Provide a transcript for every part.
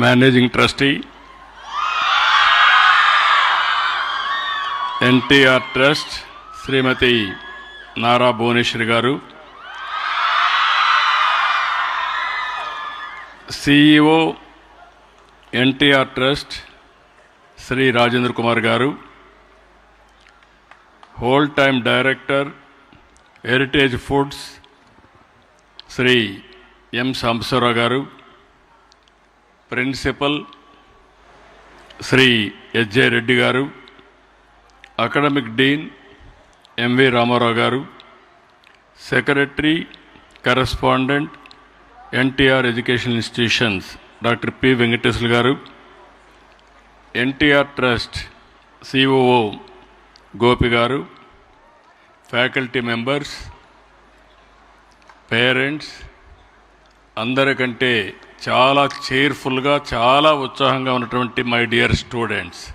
Managing trustee NTR trust Srimati Nara Bhuvaneswari garu CEO NTR trust Sri Rajendra Kumar garu whole time director Heritage Foods Sri M Sambasivarao garu principal Sri SJ Reddy గారు academic dean M V Ramarao garu secretary correspondent NTR education institutions doctor P Venkateswara garu NTR trust COO Gopi గారు faculty members parents అందరికంటే చాలా చేర్ఫుల్గా చాలా ఉత్సాహంగా ఉన్నటువంటి my dear students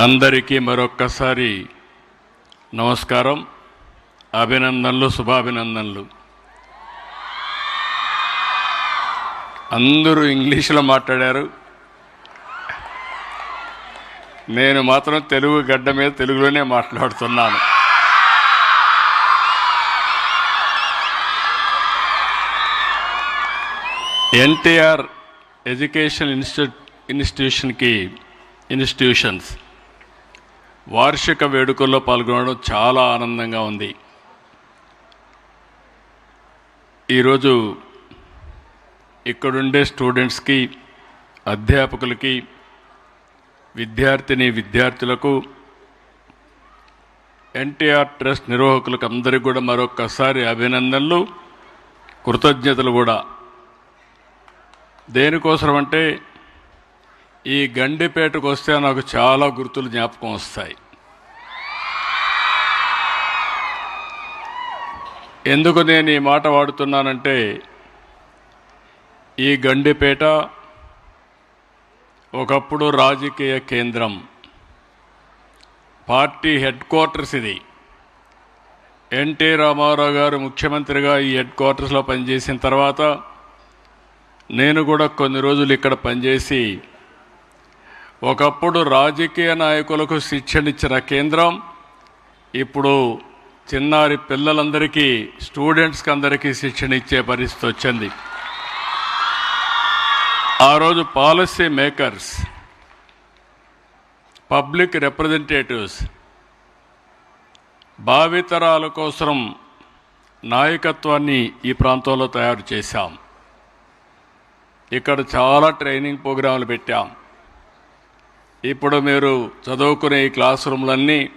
అందరికీ మరొక్కసారి నమస్కారం అభినందనలు శుభాభినందనలు. అందరూ ఇంగ్లీష్లో మాట్లాడారు. నేను మాత్రం తెలుగు గడ్డ మీద తెలుగులోనే మాట్లాడుతున్నాను. ఎన్టీఆర్ ఎడ్యుకేషన్ ఇన్స్టిట్యూట్ ఇన్స్టిట్యూషన్కి ఇన్స్టిట్యూషన్స్ వార్షిక వేడుకల్లో పాల్గొనడం చాలా ఆనందంగా ఉంది. ఈరోజు ఇక్కడుండే స్టూడెంట్స్కి అధ్యాపకులకి విద్యార్థిని విద్యార్థులకు ఎన్టీఆర్ ట్రస్ట్ నిర్వాహకులకు అందరికీ కూడా మరొకసారి అభినందనలు కృతజ్ఞతలు కూడా. దేనికోసం అంటే ఈ గండిపేటకు వస్తే నాకు చాలా గుర్తులు జ్ఞాపకం వస్తాయి. ఎందుకు నేను ఈ మాట వాడుతున్నానంటే ఈ గండిపేట ఒకప్పుడు రాజకీయ కేంద్రం పార్టీ హెడ్ క్వార్టర్స్ ఇది. ఎన్టీ రామారావు గారు ముఖ్యమంత్రిగా ఈ హెడ్ క్వార్టర్స్లో పనిచేసిన తర్వాత నేను కూడా కొన్ని రోజులు ఇక్కడ పనిచేసి ఒకప్పుడు రాజకీయ నాయకులకు శిక్షణ ఇచ్చిన కేంద్రం ఇప్పుడు చిన్నారి పిల్లలందరికీ స్టూడెంట్స్కి అందరికీ శిక్షణ ఇచ్చే పరిస్థితి వచ్చింది. ఆ రోజు పాలసీ మేకర్స్ పబ్లిక్ రిప్రజెంటేటివ్స్ భావితరాల కోసం నాయకత్వాన్ని ఈ ప్రాంతంలో తయారు చేశాం. ఇక్కడ చాలా ట్రైనింగ్ ప్రోగ్రాంలు పెట్టాం. ఇప్పుడు మీరు చదువుకునే ఈ క్లాస్ రూమ్లన్నీ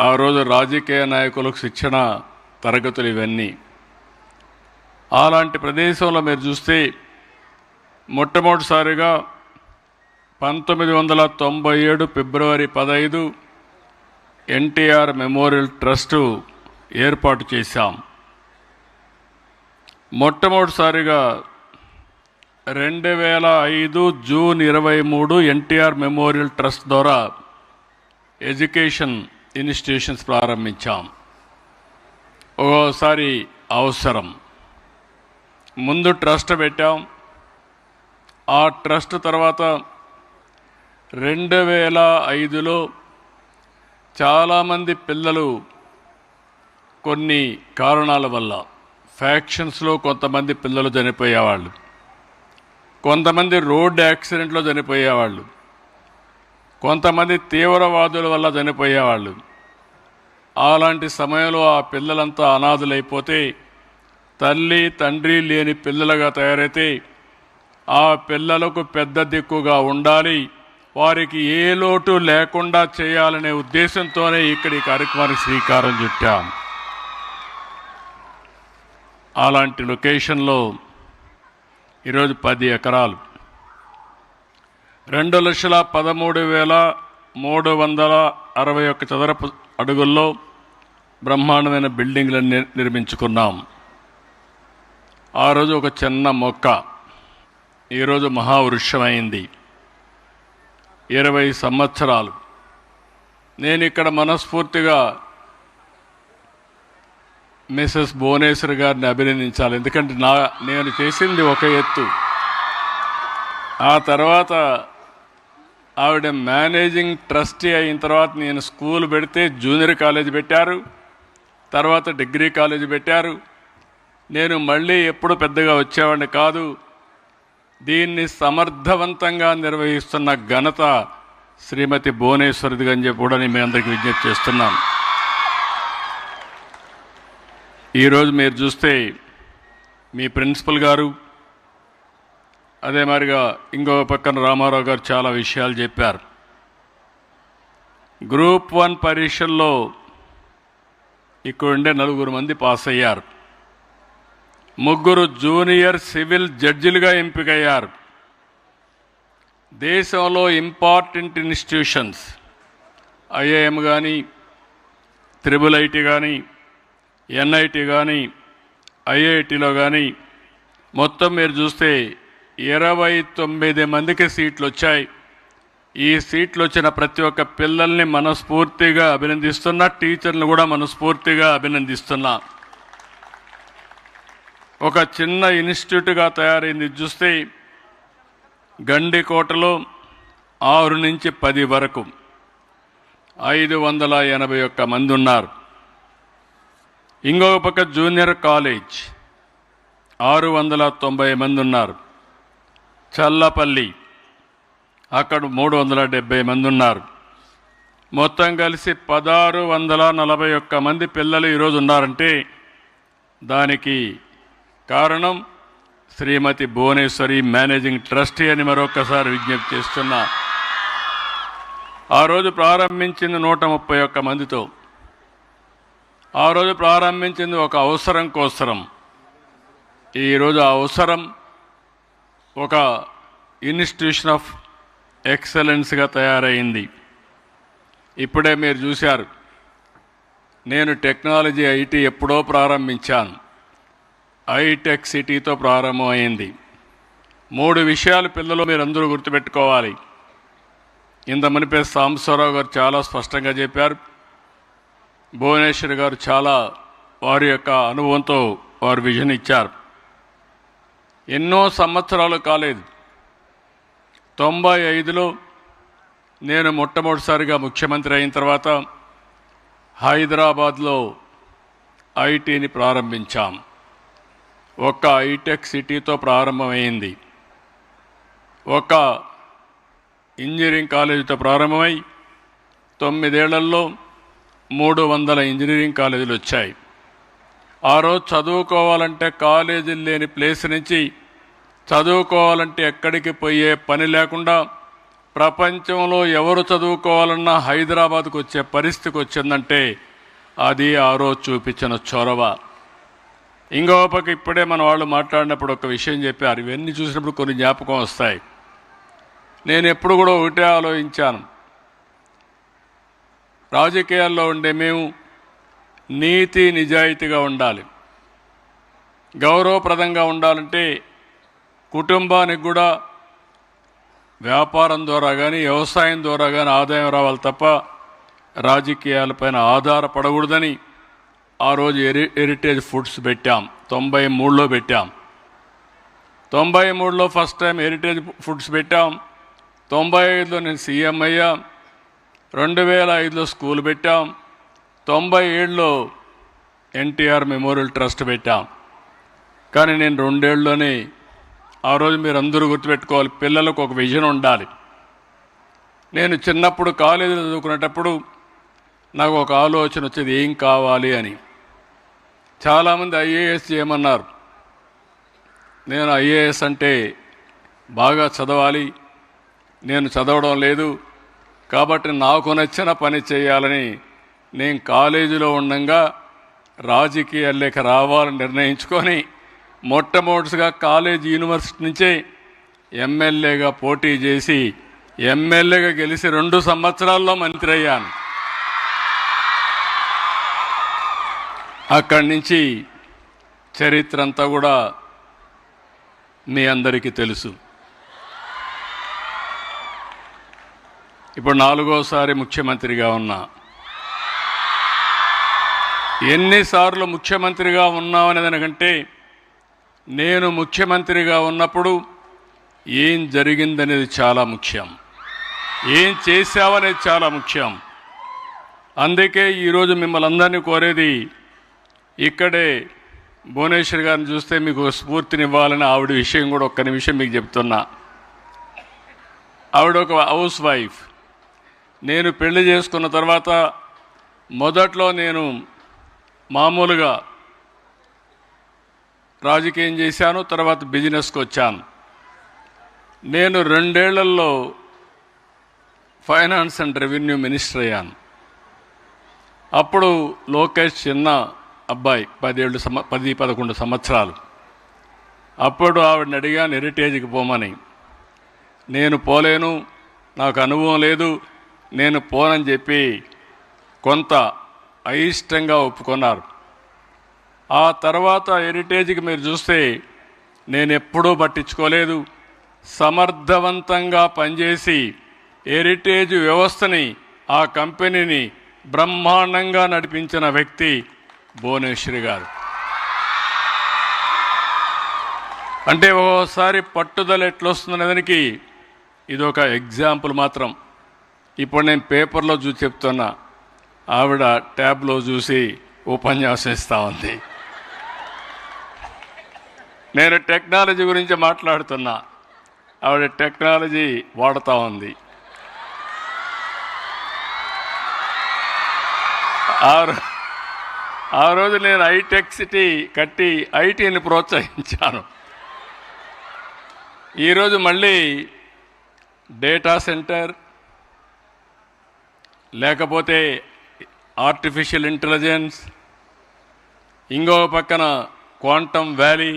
ఆ రోజు రాజకీయ నాయకులకు శిక్షణ తరగతులు ఇవన్నీ. అలాంటి ప్రదేశంలో మీరు చూస్తే మొట్టమొదటిసారిగా పంతొమ్మిది వందల తొంభై ఏడు ఫిబ్రవరి పదహైదు ఎన్టీఆర్ మెమోరియల్ ట్రస్టు ఏర్పాటు చేశాం. మొట్టమొదటిసారిగా రెండు వేల ఐదు జూన్ ఇరవై మూడు ఎన్టీఆర్ మెమోరియల్ ట్రస్ట్ ద్వారా ఎడ్యుకేషన్ ఇన్స్టిట్యూషన్స్ ప్రారంభించాం. ఒక్కోసారి అవసరం. ముందు ట్రస్ట్ పెట్టాం. ఆ ట్రస్ట్ తర్వాత రెండు వేల ఐదులో చాలామంది పిల్లలు కొన్ని కారణాల వల్ల ఫ్యాక్షన్స్లో కొంతమంది పిల్లలు చనిపోయేవాళ్ళు. కొంతమంది రోడ్డు యాక్సిడెంట్లో చనిపోయేవాళ్ళు. కొంతమంది తీవ్రవాదుల వల్ల చనిపోయేవాళ్ళు. అలాంటి సమయంలో ఆ పిల్లలంతా అనాథులైపోతే తల్లి తండ్రి లేని పిల్లలుగా తయారైతే ఆ పిల్లలకు పెద్ద దిక్కుగా ఉండాలి వారికి ఏ లోటు లేకుండా చేయాలనే ఉద్దేశంతోనే ఇక్కడ ఈ కార్యక్రమానికి శ్రీకారం చుట్టాం. అలాంటి లొకేషన్లో ఈరోజు పది ఎకరాలు. రెండు లక్షల పదమూడు వేల మూడు వందల అరవై ఒక్క చదరపు అడుగుల్లో బ్రహ్మాండమైన బిల్డింగ్లను నిర్మించుకున్నాం. ఆ రోజు ఒక చిన్న మొక్క ఈరోజు మహావృక్షమైంది. ఇరవై సంవత్సరాలు. నేను ఇక్కడ మనస్ఫూర్తిగా మిస్సెస్ భువనేశ్వర్ గారిని అభినందించాలి. ఎందుకంటే నా నేను చేసింది ఒక ఎత్తు. ఆ తర్వాత ఆవిడ మేనేజింగ్ ట్రస్టీ అయిన తర్వాత నేను స్కూల్ పెడితే జూనియర్ కాలేజ్ పెట్టారు. తర్వాత డిగ్రీ కాలేజ్ పెట్టారు. నేను మళ్ళీ ఎప్పుడు పెద్దగా వచ్చేవాడిని కాదు. దీన్ని సమర్థవంతంగా నిర్వహిస్తున్న ఘనత శ్రీమతి భువనేశ్వరిది అని చెప్పి కూడా నేను మీ అందరికీ విజ్ఞప్తి చేస్తున్నాను. ఈరోజు మీరు చూస్తే మీ ప్రిన్సిపల్ గారు అదే మరిగా ఇంకో పక్కన రామారావు గారు చాలా విషయాలు చెప్పారు. గ్రూప్ వన్ పరీక్షల్లో ఇక్కడ ఉండే నలుగురు మంది పాస్ అయ్యారు. ముగ్గురు జూనియర్ సివిల్ జడ్జిలుగా ఎంపికయ్యారు. దేశంలో important institutions I A M కానీ త్రిబుల్ ఐటీ కానీ ఎన్ఐటి కానీ ఐఐటిలో కానీ మొత్తం మీరు చూస్తే ఇరవై తొమ్మిది మందికి సీట్లు వచ్చాయి ఈ సీట్లు వచ్చిన ప్రతి ఒక్క పిల్లల్ని మనస్ఫూర్తిగా అభినందిస్తున్నా టీచర్లు కూడా మనస్ఫూర్తిగా అభినందిస్తున్నా. ఒక చిన్న ఇన్స్టిట్యూట్గా తయారైంది. చూస్తే గండికోటలో ఆరు నుంచి పది వరకు ఐదు వందల ఎనభై ఒక్క మంది ఉన్నారు. ఇంకొక పక్క జూనియర్ కాలేజ్. ఆరు వందల తొంభై మంది ఉన్నారు. చల్లపల్లి. అక్కడ మూడు వందల డెబ్బై మంది ఉన్నారు. మొత్తం కలిసి పదహారు వందల నలభై ఒక్క మంది పిల్లలు ఈరోజు ఉన్నారంటే దానికి కారణం శ్రీమతి భువనేశ్వరి మేనేజింగ్ ట్రస్టీ అని మరొకసారి విజ్ఞప్తి చేస్తున్నా. ఆ రోజు ప్రారంభించింది నూట ముప్పై ఒక్క మందితో. ఆ రోజు ప్రారంభించింది ఒక అవసరం కోసరం. ఈరోజు ఆ అవసరం ఒక ఇన్స్టిట్యూషన్ ఆఫ్ ఎక్సలెన్స్గా తయారైంది. ఇప్పుడే మీరు చూశారు. నేను టెక్నాలజీ ఐటీ ఎప్పుడో ప్రారంభించాను. ఐటెక్ సిటీతో ప్రారంభమైంది. మూడు విషయాలు పిల్లలు మీరు అందరూ గుర్తుపెట్టుకోవాలి. ఇంత మనిపే సాంబశ్వరరావు గారు చాలా స్పష్టంగా చెప్పారు. భువనేశ్వర్ గారు చాలా వారి యొక్క అనుభవంతో వారు విజన్ ఇచ్చారు. ఎన్నో సంవత్సరాలు కాలేదు. తొంభై ఐదులో నేను మొట్టమొదటిసారిగా ముఖ్యమంత్రి అయిన తర్వాత హైదరాబాద్లో ఐటీని ప్రారంభించాం. ఒక ఐటెక్ సిటీతో ప్రారంభమైంది. ఒక ఇంజనీరింగ్ కాలేజీతో ప్రారంభమై తొమ్మిదేళ్ళలో మూడు వందల ఇంజనీరింగ్ కాలేజీలు వచ్చాయి. ఆ రోజు చదువుకోవాలంటే కాలేజీలు లేని ప్లేస్ నుంచి చదువుకోవాలంటే ఎక్కడికి పోయే పని లేకుండా ప్రపంచంలో ఎవరు చదువుకోవాలన్నా హైదరాబాద్కు వచ్చే పరిస్థితికి వచ్చిందంటే అది ఆ రోజు చూపించిన చొరవ. ఇంకో పక్క ఇప్పుడే మన వాళ్ళు మాట్లాడినప్పుడు ఒక విషయం చెప్పారు. ఇవన్నీ చూసినప్పుడు కొన్ని జ్ఞాపకం వస్తాయి. నేను ఎప్పుడు కూడా ఒకటే ఆలోచించాను. రాజకీయాల్లో ఉండే మేము నీతి నిజాయితీగా ఉండాలి. గౌరవప్రదంగా ఉండాలంటే కుటుంబానికి కూడా వ్యాపారం ద్వారా కానీ వ్యవసాయం ద్వారా కానీ ఆదాయం రావాలి తప్ప రాజకీయాలపైన ఆధారపడకూడదని ఆ రోజు హెరి హెరిటేజ్ ఫుడ్స్ పెట్టాం. తొంభై మూడులో పెట్టాం. తొంభై మూడులో ఫస్ట్ టైం హెరిటేజ్ ఫుడ్స్ పెట్టాం. తొంభై ఐదులో నేను సీఎం అయ్యా. రెండు వేల ఐదులో స్కూల్ పెట్టాం. తొంభై ఏడులో ఎన్టీఆర్ మెమోరియల్ ట్రస్ట్ పెట్టాం. కానీ నేను రెండేళ్ళలోనే ఆ రోజు మీరు అందరూ గుర్తుపెట్టుకోవాలి పిల్లలకు ఒక విజన్ ఉండాలి. నేను చిన్నప్పుడు కాలేజీలో చదువుకునేటప్పుడు నాకు ఒక ఆలోచన వచ్చేది ఏం కావాలి అని. చాలామంది ఐఏఎస్ చేయమన్నారు నేను ఐఏఎస్ అంటే బాగా చదవాలి నేను చదవడం లేదు కాబట్టి నాకు నచ్చిన పని చేయాలని నేను కాలేజీలో ఉండంగా రాజకీయాల్లోకి రావాలని నిర్ణయించుకొని మొట్టమొదటిగా కాలేజీ యూనివర్సిటీ నుంచే ఎమ్మెల్యేగా పోటీ చేసి ఎమ్మెల్యేగా గెలిచి రెండు సంవత్సరాల్లో మంత్రి అయ్యాను. అక్కడి నుంచి చరిత్ర అంతా కూడా మీ అందరికీ తెలుసు. ఇప్పుడు నాలుగోసారి ముఖ్యమంత్రిగా ఉన్నా. ఎన్నిసార్లు ముఖ్యమంత్రిగా ఉన్నామనే దానికంటే నేను ముఖ్యమంత్రిగా ఉన్నప్పుడు ఏం జరిగిందనేది చాలా ముఖ్యం. ఏం చేశావనేది చాలా ముఖ్యం. అందుకే ఈరోజు మిమ్మల్ని అందరినీ కోరేది ఇక్కడే భువనేశ్వర్ గారిని చూస్తే మీకు స్ఫూర్తినివ్వాలని ఆవిడ విషయం కూడా ఒక్క నిమిషం మీకు చెప్తున్నా. ఆవిడ ఒక హౌస్ వైఫ్. నేను పెళ్ళి చేసుకున్న తర్వాత మొదట్లో నేను మామూలుగా రాజకీయం చేశాను తర్వాత బిజినెస్కి వచ్చాను. నేను రెండేళ్ళలో ఫైనాన్స్ అండ్ రెవెన్యూ మినిస్టర్ అయ్యాను. అప్పుడు లోకేష్ చిన్న అబ్బాయి పదేళ్ళు సమ పది పదకొండు సంవత్సరాలు. అప్పుడు ఆవిడని అడిగాను హెరిటేజ్కి పోమని. నేను పోలేను నాకు అనుభవం లేదు నేను పోనని చెప్పి కొంత అయిష్టంగా ఒప్పుకున్నారు. ఆ తర్వాత హెరిటేజ్కి మీరు చూస్తే నేను ఎప్పుడూ పట్టించుకోలేదు. సమర్థవంతంగా పనిచేసి హెరిటేజ్ వ్యవస్థని ఆ కంపెనీని బ్రహ్మాండంగా నడిపించిన వ్యక్తి భువనేశ్వరి గారు. అంటే ఒక్కోసారి పట్టుదల ఎట్లొస్తుందనేదానికి ఇది ఒక ఎగ్జాంపుల్ మాత్రం. ఇప్పుడు నేను పేపర్లో చూసి చెప్తున్నా. ఆవిడ ట్యాబ్లో చూసి ఉపన్యాసం ఇస్తూ ఉంది. నేను టెక్నాలజీ గురించి మాట్లాడుతున్నా. ఆవిడ టెక్నాలజీ వాడుతూ ఉంది. ఆ రో- ఆ రోజు నేను ఐటెక్ సిటీ కట్టి ఐటీని ప్రోత్సహించాను. ఈరోజు మళ్ళీ డేటా సెంటర్ లేకపోతే ఆర్టిఫిషియల్ ఇంటెలిజెన్స్ ఇంకో పక్కన quantum valley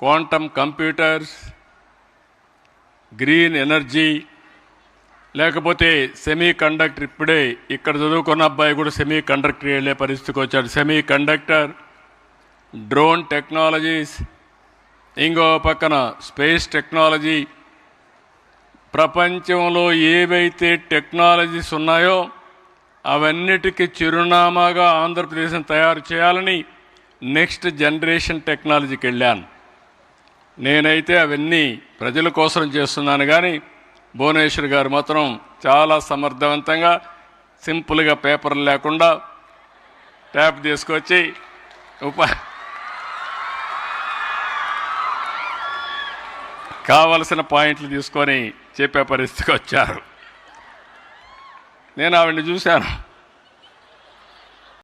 quantum computers green energy లేకపోతే సెమీ కండక్టర్ ఇప్పుడే ఇక్కడ చదువుకున్న అబ్బాయి కూడా సెమీ కండక్టర్ వెళ్ళే పరిస్థితికి వచ్చాడు. సెమీ కండక్టర్ డ్రోన్ టెక్నాలజీస్ ఇంకో పక్కన స్పేస్ టెక్నాలజీ ప్రపంచంలో ఏవైతే టెక్నాలజీస్ ఉన్నాయో అవన్నిటికీ చిరునామాగా ఆంధ్రప్రదేశ్ని తయారు చేయాలని నెక్స్ట్ జనరేషన్ టెక్నాలజీకి వెళ్ళాను. నేనైతే అవన్నీ ప్రజల కోసం చేస్తున్నాను కానీ భువనేశ్వర్ గారు మాత్రం చాలా సమర్థవంతంగా సింపుల్గా పేపర్లు లేకుండా ట్యాప్ తీసుకొచ్చి ఉపా కావలసిన పాయింట్లు తీసుకొని చెప్పే పరిస్థితికి వచ్చారు. నేను ఆవిడని చూశాను.